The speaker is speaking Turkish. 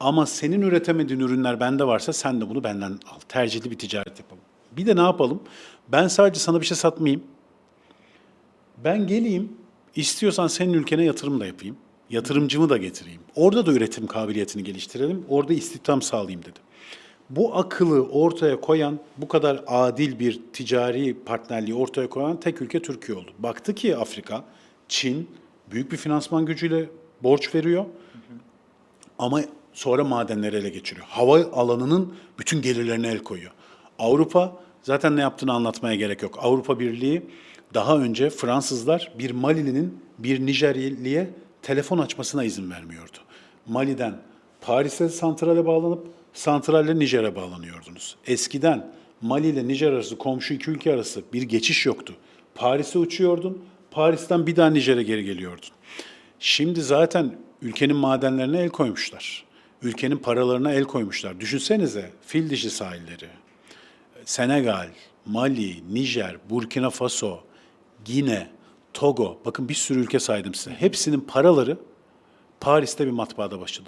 Ama senin üretemediğin ürünler bende varsa sen de bunu benden al. Tercihli bir ticaret yapalım. Bir de ne yapalım? Ben sadece sana bir şey satmayayım. Ben geleyim, istiyorsan senin ülkene yatırım da yapayım. Yatırımcımı da getireyim. Orada da üretim kabiliyetini geliştirelim. Orada istihdam sağlayayım dedi. Bu akıllı ortaya koyan, bu kadar adil bir ticari partnerliği ortaya koyan tek ülke Türkiye oldu. Baktı ki Afrika, Çin büyük bir finansman gücüyle borç veriyor. Ama sonra madenleri ele geçiriyor. Hava alanının bütün gelirlerine el koyuyor. Avrupa zaten ne yaptığını anlatmaya gerek yok. Avrupa Birliği daha önce Fransızlar bir Malili'nin bir Nijeryeli'ye telefon açmasına izin vermiyordu. Mali'den Paris'e santrale bağlanıp santralle Nijer'e bağlanıyordunuz. Eskiden Mali ile Nijer arası komşu iki ülke arası bir geçiş yoktu. Paris'e uçuyordun, Paris'ten bir daha Nijer'e geri geliyordun. Şimdi zaten ülkenin madenlerine el koymuşlar. Ülkenin paralarına el koymuşlar. Düşünsenize fil dişi sahilleri, Senegal, Mali, Nijer, Burkina Faso, Gine, Togo, bakın bir sürü ülke saydım size. Hepsinin paraları Paris'te bir matbaada başladı.